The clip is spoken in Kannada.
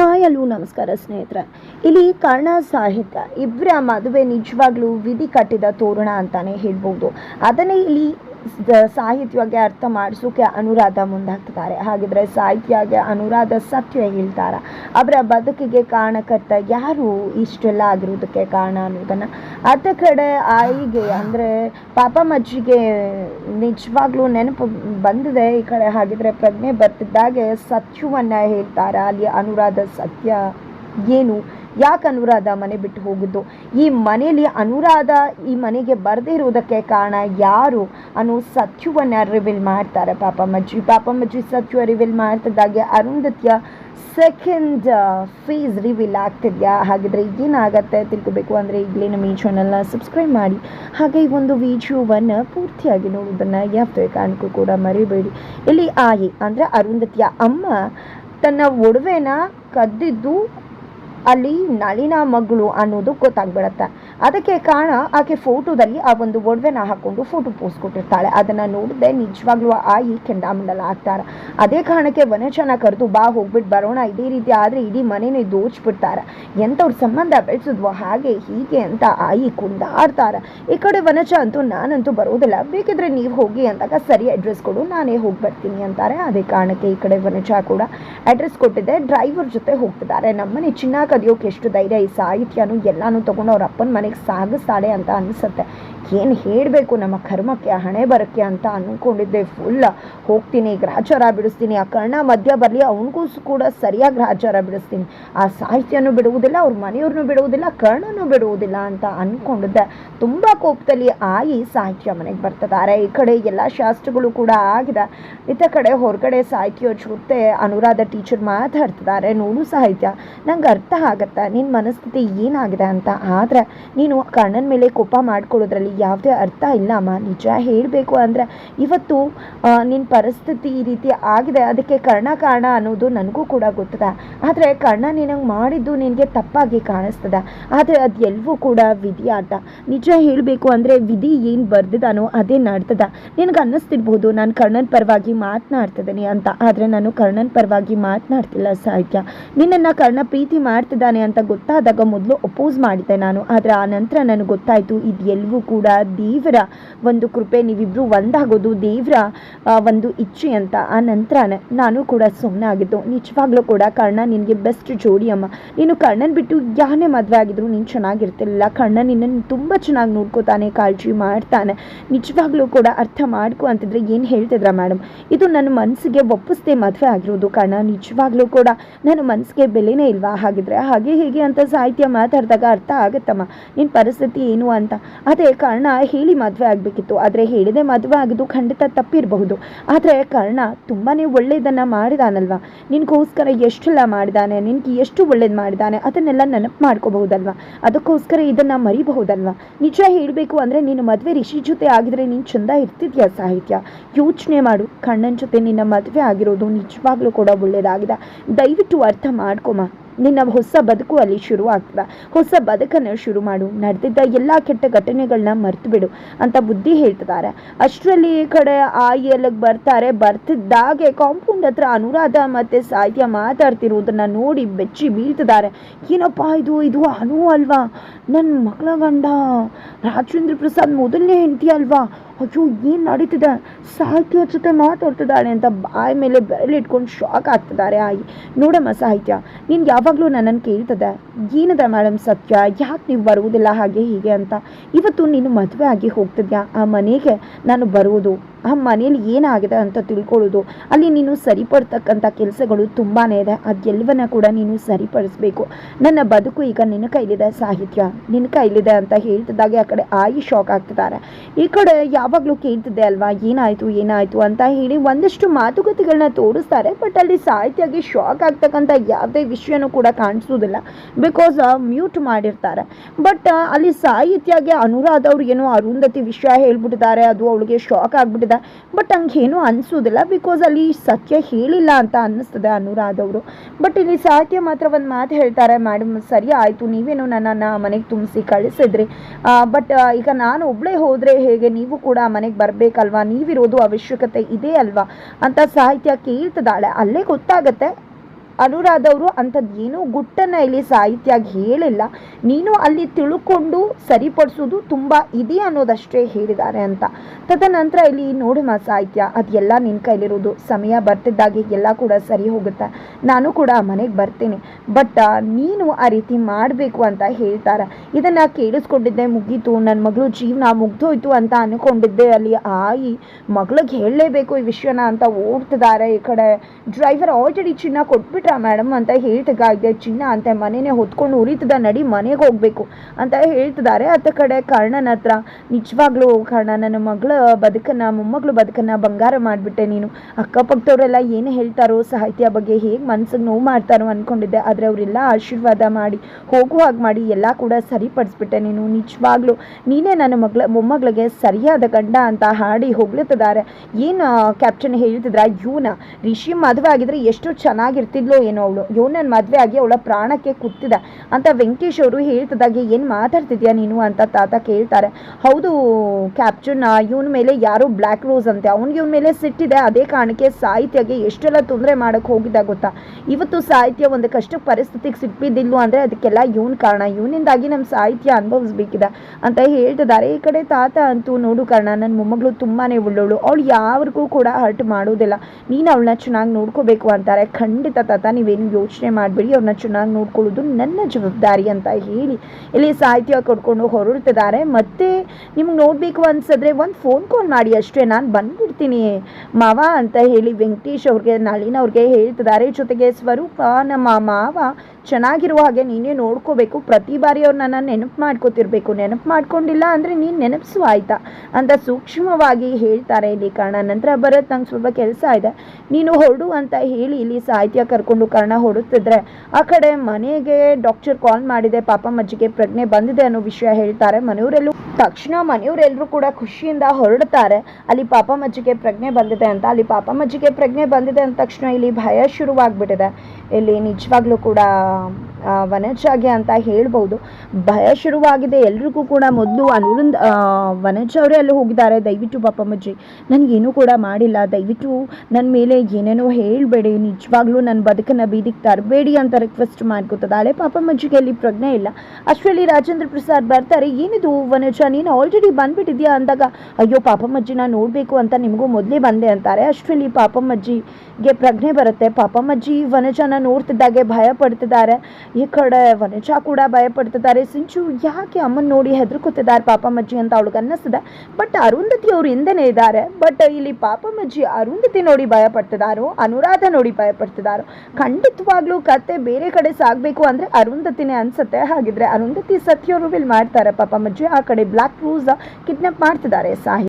ಹಾಯ್ ಅಲ್ಲೂ ನಮಸ್ಕಾರ ಸ್ನೇಹಿತರೆ. ಇಲ್ಲಿ ಕರ್ಣ ಸಾಹಿತ್ಯ ಇಬ್ಬರ ಮದುವೆ ನಿಜವಾಗ್ಲೂ ವಿಧಿ ಕಟ್ಟಿದ ತೋರಣ ಅಂತಾನೆ ಹೇಳ್ಬೋದು. ಅದನ್ನೇ ಇಲ್ಲಿ ಸಾಹಿತ್ಯವಾಗಿ ಅರ್ಥ ಮಾಡಿಸೋಕೆ ಅನುರಾಧ ಮುಂದಾಗ್ತಿದ್ದಾರೆ. ಹಾಗಿದ್ರೆ ಸಾಹಿತ್ಯಗೆ ಅನುರಾಧ ಸತ್ಯ ಹೇಳ್ತಾರ? ಅವರ ಬದುಕಿಗೆ ಕಾರಣಕರ್ತ ಯಾರು ಇಷ್ಟೆಲ್ಲ ಆಗಿರೋದಕ್ಕೆ ಕಾರಣ ಅನ್ನೋದನ್ನು ಆತ ಕಡೆ ಆಯಿಗೆ ಅಂದರೆ ಪಾಪ ಮಜ್ಜಿಗೆ ನಿಜವಾಗ್ಲೂ ನೆನಪು ಬಂದಿದೆ ಈ ಕಡೆ ಹಾಗಿದ್ರೆ ಪ್ರಜ್ಞೆ ಬರ್ತಿದ್ದಾಗೆ ಸತ್ಯವನ್ನು ಹೇಳ್ತಾರ ಅಲ್ಲಿ ಅನುರಾಧ ಸತ್ಯ ಏನು? ಯಾಕೆ ಅನುರಾಧ ಮನೆ ಬಿಟ್ಟು ಹೋಗಿದ್ದು? ಈ ಮನೆಯಲ್ಲಿ ಅನುರಾಧ ಈ ಮನೆಗೆ ಬರದೇ ಇರೋದಕ್ಕೆ ಕಾರಣ ಯಾರು? ಅನ್ನೋ ಸತ್ಯವನ್ನು ರಿವೀಲ್ ಮಾಡ್ತಾರೆ ಪಾಪ ಮಜ್ಜಿ ಪಾಪ ಮಜ್ಜಿ ಸತ್ಯ ರಿವೀಲ್ ಮಾಡ್ತಿದ್ದಾಗೆ ಅರುಂಧತ್ಯ ಸೆಕೆಂಡ್ ಫೇಸ್ ರಿವೀಲ್ ಆಗ್ತಿದೆಯಾ? ಹಾಗಿದ್ರೆ ಏನಾಗತ್ತೆ ತಿಳ್ಕೊಬೇಕು ಅಂದರೆ ಈಗಲೇ ನಮ್ಮ ಈ ಚಾನಲ್ನ ಸಬ್ಸ್ಕ್ರೈಬ್ ಮಾಡಿ. ಹಾಗೆ ಈ ಒಂದು ವಿಡಿಯೋವನ್ನು ಪೂರ್ತಿಯಾಗಿ ನೋಡೋದನ್ನು ಯಾವುದೇ ಕಾರಣಕ್ಕೂ ಕೂಡ ಮರಿಬೇಡಿ. ಇಲ್ಲಿ ಆಯಿ ಅಂದರೆ ಅರುಂಧತಿಯ ಅಮ್ಮ ತನ್ನ ಒಡವೆನ ಕದ್ದಿದ್ದು ಅಲ್ಲಿ ನಳಿನ ಮಗಳು ಅನ್ನೋದು ಗೊತ್ತಾಗ್ಬಿಡತ್ತೆ. ಅದಕ್ಕೆ ಕಾರಣ ಆಕೆ ಫೋಟೋದಲ್ಲಿ ಆ ಒಂದು ಒಡವೆನ ಹಾಕೊಂಡು ಫೋಟೋ ಪೋಸ್ ಕೊಟ್ಟಿರ್ತಾಳೆ. ಅದನ್ನ ನೋಡಿದೆ ನಿಜವಾಗ್ಲೂ ಆಯಿ ಕೆಂಡಾಮಂಡಲ ಆಗ್ತಾರೆ. ಅದೇ ಕಾರಣಕ್ಕೆ ವನಚನ ಕರೆದು ಬಾ ಹೋಗ್ಬಿಟ್ಟು ಬರೋಣ. ಇದೇ ರೀತಿ ಆದ್ರೆ ಇಡೀ ಮನೆನೇ ದೋಚ್ಬಿಡ್ತಾರೆ. ಎಂಥವ್ರ ಸಂಬಂಧ ಬೆಳೆಸಿದ್ವೋ, ಹಾಗೆ ಹೀಗೆ ಅಂತ ಆಯಿ ಕುಂದಾಡ್ತಾರೆ ಈ ಕಡೆ ವನಚ ಅಂತೂ ನಾನಂತೂ ಬರೋದಿಲ್ಲ. ಬೇಕಿದ್ರೆ ನೀವು ಹೋಗಿ ಅಂದಾಗ ಸರಿ ಅಡ್ರೆಸ್ ಕೊಡು, ನಾನೇ ಹೋಗಿ ಬರ್ತೀನಿ ಅಂತಾರೆ. ಅದೇ ಕಾರಣಕ್ಕೆ ಈ ಕಡೆ ವನಚ ಕೂಡ ಅಡ್ರೆಸ್ ಕೊಟ್ಟಿದೆ. ಡ್ರೈವರ್ ಜೊತೆ ಹೋಗ್ತಿದ್ದಾರೆ. ನಮ್ಮನೆ ಚಿನ್ನ ಕದಿಯೋಕೆ ಎಷ್ಟು ಧೈರ್ಯ? ಈ ಸಾಹಿತ್ಯನು ಎಲ್ಲಾನು ತಗೊಂಡು ಅವ್ರ ಅಪ್ಪನ ಮನೆಗೆ ಸಾಗಿಸ್ತಾಳೆ ಅಂತ ಅನಿಸುತ್ತೆ. ಏನು ಹೇಳಬೇಕು ನಮ್ಮ ಕರ್ಮಕ್ಕೆ, ಹಣೆ ಬರಕ್ಕೆ ಅಂತ ಅಂದ್ಕೊಂಡಿದ್ದೆ ಫುಲ್ ಹೋಗ್ತೀನಿ, ಗ್ರಾಚಾರ ಬಿಡಿಸ್ತೀನಿ. ಆ ಕರ್ಣ ಮಧ್ಯ ಬರಲಿ, ಅವನಿಗೂ ಕೂಡ ಸರಿಯಾಗಿ ಗ್ರಾಚಾರ ಬಿಡಿಸ್ತೀನಿ. ಆ ಸಾಹಿತ್ಯನೂ ಬಿಡುವುದಿಲ್ಲ, ಅವ್ರ ಮನೆಯವ್ರನ್ನೂ ಬಿಡುವುದಿಲ್ಲ, ಕರ್ಣನೂ ಬಿಡುವುದಿಲ್ಲ ಅಂತ ಅಂದ್ಕೊಂಡಿದ್ದೆ ತುಂಬ ಕೋಪದಲ್ಲಿ ಆಯಿ ಸಾಹಿತ್ಯ ಮನೆಗೆ ಬರ್ತದಾರೆ. ಈ ಕಡೆ ಎಲ್ಲ ಶಾಸ್ತ್ರಗಳು ಕೂಡ ಆಗಿದೆ. ಇತ್ತ ಕಡೆ ಹೊರಗಡೆ ಸಾಹಿತ್ಯ ಜೊತೆ ಅನುರಾಧ ಟೀಚರ್ ಮಾತಾಡ್ತಿದ್ದಾರೆ ನೋಡು ಸಾಹಿತ್ಯ, ನಂಗೆ ಅರ್ಥ ಆಗತ್ತೆ? ನಿನ್ನ ಮನಸ್ಥಿತಿ ಏನಾಗಿದೆ ಅಂತ? ಆದರೆ ನೀನು ಕಣ್ಣನ ಮೇಲೆ ಕೋಪ ಮಾಡ್ಕೊಳ್ಳೋದ್ರಲ್ಲಿ ಯಾವುದೇ ಅರ್ಥ ಇಲ್ಲ ಅಮ್ಮ ನಿಜ ಹೇಳಬೇಕು ಅಂದರೆ ಇವತ್ತು ನಿನ್ನ ಪರಿಸ್ಥಿತಿ ಈ ರೀತಿ ಆಗಿದೆ. ಅದಕ್ಕೆ ಕರ್ಣ ಕಾರಣ ಅನ್ನೋದು ನನಗೂ ಕೂಡ ಗೊತ್ತದ. ಆದರೆ ಕರ್ಣ ನಿನಗೆ ಮಾಡಿದ್ದು ನಿನಗೆ ತಪ್ಪಾಗಿ ಕಾಣಿಸ್ತದೆ. ಆದರೆ ಅದು ಎಲ್ಲವೂ ಕೂಡ ಆಟ. ನಿಜ ಹೇಳಬೇಕು ಅಂದರೆ ವಿಧಿ ಏನು ಬರ್ದಿದಾನೋ ಅದೇ ನಡ್ತದ. ನಿನಗೆ ಅನ್ನಿಸ್ತಿರ್ಬೋದು, ನಾನು ಕರ್ಣನ ಪರವಾಗಿ ಮಾತನಾಡ್ತಿದ್ದೀನಿ ಅಂತ. ಆದರೆ ನಾನು ಕರ್ಣನ ಪರವಾಗಿ ಮಾತನಾಡ್ತಿಲ್ಲ ಸಾಹಿತ್ಯ. ನಿನ್ನನ್ನು ಕರ್ಣ ಪ್ರೀತಿ ಮಾಡ್ತಿದ್ದಾನೆ ಅಂತ ಗೊತ್ತಾದಾಗ ಮೊದಲು ಅಪೋಸ್ ಮಾಡಿದ್ದೆ ನಾನು. ಆದರೆ ಆ ನಂತರ ನನಗೆ ಗೊತ್ತಾಯಿತು ಇದು ಎಲ್ಲವೂ ಕೂಡ ದೇವರ ಒಂದು ಕೃಪೆ ನೀವಿಬ್ಬರು ಒಂದಾಗೋದು ದೇವರ ಒಂದು ಇಚ್ಛೆ ಅಂತ. ಆ ನಂತರ ನಾನು ಕೂಡ ಸುಮ್ಮನೆ ಆಗಿದ್ದು. ನಿಜವಾಗ್ಲೂ ಕೂಡ ಕರ್ಣ ನಿನಗೆ ಬೆಸ್ಟ್ ಜೋಡಿ ಅಮ್ಮ. ನೀನು ಕರ್ಣನ್ ಬಿಟ್ಟು ಯಾನೇ ಮದುವೆ ಆಗಿದ್ರು ನೀನು ಚೆನ್ನಾಗಿರ್ತಿರ್ಲಿಲ್ಲ. ಕರ್ಣ ನಿನ್ನನ್ನು ತುಂಬ ಚೆನ್ನಾಗಿ ನೋಡ್ಕೋತಾನೆ, ಕಾಳಜಿ ಮಾಡ್ತಾನೆ. ನಿಜವಾಗ್ಲೂ ಕೂಡ ಅರ್ಥ ಮಾಡ್ಕೊ ಅಂತಿದ್ರೆ ಏನು ಹೇಳ್ತಿದ್ರ ಮೇಡಮ್ ಇದು ನನ್ನ ಮನಸ್ಸಿಗೆ ಒಪ್ಪಿಸ್ದೆ ಮದುವೆ ಆಗಿರೋದು ಕರ್ಣ. ನಿಜವಾಗ್ಲೂ ಕೂಡ ನನ್ನ ಮನಸ್ಸಿಗೆ ಬೆಲೆನೇ ಇಲ್ವಾ? ಹಾಗಿದ್ರೆ ಹಾಗೆ ಹೀಗೆ ಅಂತ ಸಾಹಿತ್ಯ ಮಾತಾಡಿದಾಗ ಅರ್ಥ ಆಗುತ್ತಮ್ಮ. ನಿನ್ನ ಪರಿಸ್ಥಿತಿ ಏನು ಅಂತ? ಅದೇ ಕರ್ಣ ಹೇಳಿ ಮದುವೆ ಆಗಬೇಕಿತ್ತು. ಆದರೆ ಹೇಳಿದೆ ಮದುವೆ ಆಗಿದ್ದು ಖಂಡಿತ ತಪ್ಪಿರಬಹುದು. ಆದರೆ ಕರ್ಣ ತುಂಬಾ ಒಳ್ಳೆಯದನ್ನು ಮಾಡಿದಾನಲ್ವಾ? ನಿನಗೋಸ್ಕರ ಎಷ್ಟೆಲ್ಲ ಮಾಡಿದಾನೆ? ನಿನಗೆ ಎಷ್ಟು ಒಳ್ಳೇದು ಮಾಡಿದಾನೆ? ಅದನ್ನೆಲ್ಲ ನೆನಪು ಮಾಡ್ಕೋಬಹುದಲ್ವಾ? ಅದಕ್ಕೋಸ್ಕರ ಇದನ್ನು ಮರಿಬಹುದಲ್ವಾ? ನಿಜ ಹೇಳಬೇಕು ಅಂದರೆ ನೀನು ಮದುವೆ ಋಷಿ ಜೊತೆ ಆಗಿದ್ರೆ ನೀನು ಚಂದ ಇರ್ತಿದ್ಯಾ ಸಾಹಿತ್ಯ? ಯೋಚನೆ ಮಾಡು. ಕಣ್ಣನ ಜೊತೆ ನಿನ್ನ ಮದುವೆ ಆಗಿರೋದು ನಿಜವಾಗ್ಲೂ ಕೂಡ ಒಳ್ಳೇದಾಗಿದೆ. ದಯವಿಟ್ಟು ಅರ್ಥ ಮಾಡ್ಕೊಮ್ಮ. ನಿನ್ನ ಹೊಸ ಬದುಕು ಅಲ್ಲಿ ಶುರು ಆಗ್ತದೆ ಹೊಸ ಬದುಕನ್ನು ಶುರು ಮಾಡು. ನಡೆದಿದ್ದ ಎಲ್ಲ ಕೆಟ್ಟ ಘಟನೆಗಳನ್ನ ಮರ್ತು ಬಿಡು ಅಂತ ಬುದ್ಧಿ ಹೇಳ್ತಿದ್ದಾರೆ ಅಷ್ಟರಲ್ಲಿ ಈ ಕಡೆ ಆಯಿ ಬರ್ತಾರೆ. ಬರ್ತಿದ್ದಾಗೆ ಕಾಂಪೌಂಡ್ ಹತ್ರ ಅನುರಾಧ ಮತ್ತೆ ಸಾಹಿತ್ಯ ಮಾತಾಡ್ತಿರುವುದನ್ನ ನೋಡಿ ಬೆಚ್ಚಿ ಬೀಳ್ತಿದ್ದಾರೆ ಏನಪ್ಪ ಇದು? ಇದು ಅನು ಅಲ್ವಾ? ನನ್ನ ಮಗಳ ಗಂಡ ರಾಜೇಂದ್ರ ಪ್ರಸಾದ್ ಮೊದಲನೇ ಹೆಂಡತಿ ಅಲ್ವಾ? ಅಯ್ಯೋ, ಏನು ನಡೀತಿದೆ? ಸಾಹಿತ್ಯ ಜೊತೆ ಮಾತಾಡ್ತಿದ್ದಾಳೆ ಅಂತ ಬಾಯಿ ಮೇಲೆ ಬೆರಳಿಟ್ಕೊಂಡು ಶಾಕ್ ಆಗ್ತಿದ್ದಾರೆ ಆಯಿ. ನೋಡಮ್ಮ ಸಾಹಿತ್ಯ, ನೀನು ಯಾವಾಗಲೂ ನನ್ನನ್ನು ಕೇಳ್ತದೆ. ಏನಿದೆ ಮೇಡಮ್ ಸತ್ಯ? ಯಾಕೆ ನೀವು ಬರುವುದಿಲ್ಲ ಹಾಗೆ ಹೀಗೆ ಅಂತ? ಇವತ್ತು ನೀನು ಮದುವೆ ಆಗಿ ಹೋಗ್ತಿದ್ಯಾ? ಆ ಮನೆಗೆ ನಾನು ಬರುವುದು ಆ ಮನೇಲಿ ಏನಾಗಿದೆ ಅಂತ ತಿಳ್ಕೊಳ್ಳೋದು. ಅಲ್ಲಿ ನೀನು ಸರಿಪಡ್ತಕ್ಕಂಥ ಕೆಲಸಗಳು ತುಂಬಾ ಇದೆ. ಅದೆಲ್ಲವನ್ನ ಕೂಡ ನೀನು ಸರಿಪಡಿಸ್ಬೇಕು. ನನ್ನ ಬದುಕು ಈಗ ನಿನ್ನ ಕೈಲಿದೆ ಸಾಹಿತ್ಯ. ನಿನ್ನ ಕೈಲಿದೆ ಅಂತ ಹೇಳ್ತಿದ್ದಾಗೆ ಆ ಕಡೆ ಆಯಿ ಶಾಕ್ ಆಗ್ತಿದ್ದಾರೆ. ಈ ಕಡೆ ಯಾವಾಗಲೂ ಕೇಳ್ತಿದ್ದೆ ಅಲ್ವಾ, ಏನಾಯಿತು ಏನಾಯಿತು ಅಂತ ಹೇಳಿ ಒಂದಷ್ಟು ಮಾತುಕತೆಗಳನ್ನ ತೋರಿಸ್ತಾರೆ. ಬಟ್ ಅಲ್ಲಿ ಸಾಹಿತ್ಯಗೆ ಶಾಕ್ ಆಗ್ತಕ್ಕಂಥ ಯಾವುದೇ ವಿಷಯನೂ ಕೂಡ ಕಾಣಿಸೋದಿಲ್ಲ. ಬಿಕಾಸ್ ಮ್ಯೂಟ್ ಮಾಡಿರ್ತಾರೆ. ಬಟ್ ಅಲ್ಲಿ ಸಾಹಿತ್ಯಗೆ ಅನುರಾಧ ಅವ್ರು ಏನೋ ಅರುಂಧತಿ ವಿಷಯ ಹೇಳ್ಬಿಟ್ಟಿದ್ದಾರೆ. ಅದು ಅವಳಿಗೆ ಶಾಕ್ ಆಗ್ಬಿಟ್ಟಿದೆ. ಬಟ್ ಹಂಗೇನು ಅನಿಸೋದಿಲ್ಲ. ಬಿಕಾಸ್ ಅಲ್ಲಿ ಸತ್ಯ ಹೇಳಿಲ್ಲ ಅಂತ ಅನ್ನಿಸ್ತದೆ ಅನುರಾಧ ಅವರು ಬಟ್ ಇಲ್ಲಿ ಸಾಹಿತ್ಯ ಮಾತ್ರ ಒಂದು ಮಾತು ಹೇಳ್ತಾರೆ ಮೇಡಮ್ ಸರಿ ಆಯಿತು. ನೀವೇನು ನನ್ನನ್ನು ಮನೆಗೆ ತುಂಬಿಸಿ ಕಳಿಸಿದ್ರಿ. ಬಟ್ ಈಗ ನಾನು ಒಬ್ಬಳೇ ಹೋದರೆ ಹೇಗೆ? ನೀವು ಕೂಡ ಮನೆಗೆ ಬರಬೇಕಲ್ವಾ? ನೀವಿರೋದು ಅವಶ್ಯಕತೆ ಇದೆ ಅಲ್ವಾ? ಅಂತ ಸಾಹಿತ್ಯ ಕೇಳ್ತದಾಳೆ ಅಲ್ಲೇ ಗೊತ್ತಾಗತ್ತೆ. ಅನುರಾಧ ಅವರು ಅಂಥದ್ದು ಏನೂ? ಗುಟ್ಟನ್ನು ಇಲ್ಲಿ ಸಾಹಿತ್ಯಾಗಿ ಹೇಳಿಲ್ಲ. ನೀನು ಅಲ್ಲಿ ತಿಳ್ಕೊಂಡು ಸರಿಪಡಿಸೋದು ತುಂಬ ಇದೆ ಅನ್ನೋದಷ್ಟೇ ಹೇಳಿದ್ದಾರೆ ಅಂತ. ತದನಂತರ ಇಲ್ಲಿ ನೋಡಮ್ಮ ಸಾಹಿತ್ಯ ಅದೆಲ್ಲ ನಿನ್ನ ಕೈಲಿರೋದು. ಸಮಯ ಬರ್ತಿದ್ದಾಗೆ ಎಲ್ಲ ಕೂಡ ಸರಿ ಹೋಗುತ್ತೆ. ನಾನು ಕೂಡ ಮನೆಗೆ ಬರ್ತೀನಿ. ಬಟ್ ನೀನು ಆ ರೀತಿ ಮಾಡಬೇಕು ಅಂತ ಹೇಳ್ತಾರೆ. ಇದನ್ನು ಕೇಳಿಸ್ಕೊಂಡಿದ್ದೆ, ಮುಗೀತು. ನನ್ನ ಮಗಳು ಜೀವನ ಮುಗ್ದೋಯ್ತು ಅಂತ ಅಂದ್ಕೊಂಡಿದ್ದೆ ಅಲ್ಲಿ ಆಯಿ, ಮಗಳಿಗೆ ಹೇಳಲೇಬೇಕು ಈ ವಿಷಯನ ಅಂತ ಓಡ್ತಿದ್ದಾರೆ ಈ ಕಡೆ. ಡ್ರೈವರ್ ಆಲ್ರೆಡಿ ಚಿನ್ನ ಕೊಟ್ಬಿಟ್ರ ಮೇಡಮ್ ಅಂತ ಹೇಳ್ತಿದ್ದ ಇದೆ ಚಿನ್ನ ಅಂತ ಮನೆನೇ ಹೊತ್ಕೊಂಡು ಉರಿತದ ನಡಿ ಮನೆಗೆ ಹೋಗಬೇಕು ಅಂತ ಹೇಳ್ತಿದ್ದಾರೆ. ಅತ್ತ ಕಡೆ ಕರ್ಣನ ಹತ್ರ ನಿಜವಾಗ್ಲೂ ಕರ್ಣ ನನ್ನ ಮಗಳ ಬದುಕನ್ನ, ಮೊಮ್ಮಗಳು ಬದುಕನ್ನ ಬಂಗಾರ ಮಾಡಿಬಿಟ್ಟೆ ನೀನು. ಅಕ್ಕಪಕ್ಕದವರೆಲ್ಲ ಏನು ಹೇಳ್ತಾರೋ ಸಾಹಿತ್ಯ ಬಗ್ಗೆ ಹೇಗೆ ಮನ್ಸಿಗೆ ನೋವು ಮಾಡ್ತಾರೋ ಅಂದ್ಕೊಂಡಿದ್ದೆ ಆದರೆ ಅವರೆಲ್ಲ ಆಶೀರ್ವಾದ ಮಾಡಿ ಹೋಗುವಾಗ ಹಾಗೆ ಮಾಡಿ ಎಲ್ಲ ಕೂಡ ಸರಿಪಡಿಸ್ಬಿಟ್ಟೆ ನೀನು. ನಿಜವಾಗ್ಲೂ ನೀನೇ ನನ್ನ ಮಗಳ, ಮೊಮ್ಮಗಳಿಗೆ ಸರಿಯಾದ ಗಂಡ ಅಂತ ಹಾಡಿ ಹೊಗಳುತ್ತಿದ್ದಾರೆ ಏನು ಕ್ಯಾಪ್ಟನ್ ಹೇಳ್ತಿದ್ರ? ಇವನ ರಿಷಿ ಮದುವೆ ಆಗಿದ್ರೆ ಎಷ್ಟು ಚೆನ್ನಾಗಿರ್ತಿದ್ಲೋ. ಏನೋ ಅವಳು. ಇವನನ್ನ ಮದುವೆ ಆಗಿ ಅವಳ ಪ್ರಾಣಕ್ಕೆ ಕುತ್ತಿದ ಅಂತ ವೆಂಕಟೇಶ್ ಅವರು ಹೇಳ್ತಿದ್ದಾಗೆ, ಏನು ಮಾತಾಡ್ತಿದ್ಯಾ ನೀನು? ಅಂತ ತಾತ ಕೇಳ್ತಾರೆ. ಹೌದು, ಕ್ಯಾಪ್ಚನ್, ಇವನ ಮೇಲೆ ಯಾರೋ ಬ್ಲ್ಯಾಕ್ ರೋಸ್ ಅಂತೆ. ಅವನಿಗೆ ಇವನ ಮೇಲೆ ಸಿಟ್ಟಿದೆ. ಅದೇ ಕಾರಣಕ್ಕೆ ಸಾಹಿತ್ಯಗೆ ಎಷ್ಟೆಲ್ಲ ತೊಂದರೆ ಮಾಡೋಕ್ಕೆ ಹೋಗಿದ್ದ ಗೊತ್ತಾ? ಇವತ್ತು ಸಾಹಿತ್ಯ ಒಂದು ಕಷ್ಟ ಪರಿಸ್ಥಿತಿಗೆ ಸಿಕ್ಕಿದ್ದಿಲ್ಲ ಅಂದರೆ ಅದಕ್ಕೆಲ್ಲ ಇವನ್ ಕಾರಣ. ಇವನಿಂದಾಗಿ ನಮ್ಮ ಸಾಹಿತ್ಯ ಅನುಭವಿಸ್ಬೇಕಿದೆ ಅಂತ ಹೇಳ್ತಿದ್ದಾರೆ. ಈ ಕಡೆ ತಾತ ಅಂತೂ, ನೋಡು ಕಾರಣ ನನ್ನ ಮೊಮ್ಮಗಳು ತುಂಬಾನೇ ಒಳ್ಳೋಳು ಅವಳು ಯಾವ್ರಿಗೂ ಕೂಡ ಹರ್ಟ್ ಮಾಡೋದಿಲ್ಲ. ನೀನು ಅವಳನ್ನ ಚೆನ್ನಾಗಿ ನೋಡ್ಕೋಬೇಕು ಅಂತಾರೆ. ಖಂಡಿತ ತಾತ. ನೀವೇನು ಯೋಚನೆ ಮಾಡಬೇಡಿ, ಅವ್ರನ್ನ ಚೆನ್ನಾಗಿ ನೋಡ್ಕೊಳ್ಳೋದು ನನ್ನ ಜವಾಬ್ದಾರಿ ಅಂತ ಹೇಳಿ ಇಲ್ಲಿ ಸಾಹಿತ್ಯ ಕೊಡ್ಕೊಂಡು ಹೊರಡ್ತಿದ್ದಾರೆ. ಮತ್ತೆ ನಿಮ್ಗೆ ನೋಡಬೇಕು ಅನ್ಸಿದ್ರೆ ಒಂದು ಫೋನ್ ಕಾಲ್ ಮಾಡಿ, ಅಷ್ಟೇ ನಾನು ಬಂದ್ಬಿಡ್ತೀನಿ ಮಾವ ಅಂತ ಹೇಳಿ ವೆಂಕಟೇಶ್ ಅವ್ರಿಗೆ, ನಳಿನ್ ಅವ್ರಿಗೆ ಹೇಳ್ತಿದ್ದಾರೆ. ಜೊತೆಗೆ ಸ್ವರೂಪ, ನಮ್ಮ ಮಾವ ಚೆನ್ನಾಗಿರುವ ಹಾಗೆ ನೀನೇ ನೋಡ್ಕೋಬೇಕು. ಪ್ರತಿ ಬಾರಿ ಅವ್ರು ನನ್ನ ನೆನಪು ಮಾಡ್ಕೋತಿರ್ಬೇಕು. ನೆನಪು ಮಾಡ್ಕೊಂಡಿಲ್ಲ ಅಂದರೆ ನೀನು ನೆನಪಿಸು ಆಯ್ತಾ? ಅಂತ ಸೂಕ್ಷ್ಮವಾಗಿ ಹೇಳ್ತಾರೆ ಇಲ್ಲಿ ಕಾರಣ ನಂತರ ಬರತ್ ನಂಗೆ ಸ್ವಲ್ಪ ಕೆಲಸ ಇದೆ. ನೀನು ಹೊರಡು ಅಂತ ಹೇಳಿ ಇಲ್ಲಿ ಸಾಹಿತ್ಯ ಕರ್ಕೊಂಡು ಕಾರಣ ಹೊರಡ್ತಿದ್ರೆ ಆ ಕಡೆ ಮನೆಗೆ ಡಾಕ್ಟರ್ ಕಾಲ್ ಮಾಡಿದೆ. ಪಾಪ ಮಜ್ಜಿಗೆ ಪ್ರಜ್ಞೆ ಬಂದಿದೆ ಅನ್ನೋ ವಿಷಯ ಹೇಳ್ತಾರೆ. ಮನೆಯವರೆಲ್ಲೂ ತಕ್ಷಣ ಮನೆಯವರೆಲ್ಲರೂ ಕೂಡ ಖುಷಿಯಿಂದ ಹೊರಡ್ತಾರೆ. ಅಲ್ಲಿ ಪಾಪ ಮಜ್ಜಿಗೆ ಪ್ರಜ್ಞೆ ಬಂದಿದೆ ಅಂತ. ಅಲ್ಲಿ ಪಾಪ ಮಜ್ಜಿಗೆ ಪ್ರಜ್ಞೆ ಬಂದಿದೆ ಅಂದ ತಕ್ಷಣ ಇಲ್ಲಿ ಭಯ ಶುರುವಾಗ್ಬಿಟ್ಟಿದೆ. ಇಲ್ಲಿ ನಿಜವಾಗ್ಲೂ ಕೂಡ ವನಜಾಗೆ ಅಂತ ಹೇಳ್ಬೋದು. ಭಯ ಶುರುವಾಗಿದೆ. ಎಲ್ರಿಗೂ ಕೂಡ ಮೊದಲು ಅನುರುಂದ್ ವನಜ ಅವರೇ ಅಲ್ಲಿ ಹೋಗಿದ್ದಾರೆ. ದಯವಿಟ್ಟು ಪಾಪಮ್ಮಜ್ಜಿ ನನಗೇನು ಕೂಡ ಮಾಡಿಲ್ಲ. ದಯವಿಟ್ಟು ನನ್ನ ಮೇಲೆ ಏನೇನೋ ಹೇಳಬೇಡಿ. ನಿಜವಾಗ್ಲೂ ನನ್ನ ಬದುಕನ್ನು ಬೀದಿಗೆ ತರಬೇಡಿ ಅಂತ ರಿಕ್ವೆಸ್ಟ್ ಮಾಡ್ಕೊತದಾಳೆ ಪಾಪಮ್ಮಜ್ಜಿಗೆ ಅಲ್ಲಿ ಪ್ರಜ್ಞೆ ಇಲ್ಲ. ಅಷ್ಟರಲ್ಲಿ ರಾಜೇಂದ್ರ ಪ್ರಸಾದ್ ಬರ್ತಾರೆ. ಏನಿದು ವನಜ, ನೀನು ಆಲ್ರೆಡಿ ಬಂದ್ಬಿಟ್ಟಿದ್ಯಾ ಅಂದಾಗ, ಅಯ್ಯೋ ಪಾಪಮ್ಮಜ್ಜಿನ ನೋಡಬೇಕು ಅಂತ ನಿಮಗೂ ಮೊದಲೇ ಬಂದೆ ಅಂತಾರೆ. ಅಷ್ಟರಲ್ಲಿ ಪಾಪಮ್ಮಜ್ಜಿಗೆ ಪ್ರಜ್ಞೆ ಬರುತ್ತೆ. ಪಾಪಮ್ಮಜ್ಜಿ ವನಜನ ನೋಡ್ತಿದ್ದಾಗೆ, ಭಯ ಪಡ್ತಿದ್ದಾರೆ ಈ ಕಡೆ ವನಜ ಕೂಡ ಭಯ ಪಡ್ತಿದ್ದಾರೆ ಸಿಂಚು ಯಾಕೆ ಅಮ್ಮನ ನೋಡಿ ಹೆದರ್ಕೋತಿದ್ದಾರೆ? ಪಾಪಮ್ಮಜ್ಜಿ ಅಂತ ಅವಳಿಗೆ ಅನ್ನಿಸ್ತದೆ. ಬಟ್ ಅರುಂಧತಿ ಅವ್ರು ಹಿಂದೆನೇ ಇದ್ದಾರೆ. ಬಟ್ ಇಲ್ಲಿ ಪಾಪಮ್ಮಜ್ಜಿ ಅರುಂಧತಿ ನೋಡಿ ಭಯ ಪಡ್ತಿದ್ದಾರೋ ಅನುರಾಧ ನೋಡಿ ಭಯ ಪಡ್ತಿದ್ದಾರೋ ಖಂಡಿತವಾಗ್ಲೂ ಕತೆ ಬೇರೆ ಕಡೆ ಸಾಗಬೇಕು ಅಂದರೆ ಅರುಂಧತಿನೇ ಅನ್ಸುತ್ತೆ. ಹಾಗಿದ್ರೆ ಅರುಂಧತಿ ಸತ್ಯವರು ಮಾಡ್ತಾರೆ ಪಾಪಮ್ಮಜ್ಜಿ ಆ ಕಡೆ ಬ್ಲ್ಯಾಕ್ ರೂಸ್ ಕಿಡ್ನಾಪ್ ಮಾಡ್ತಿದ್ದಾರೆ ಸಾಹಿ.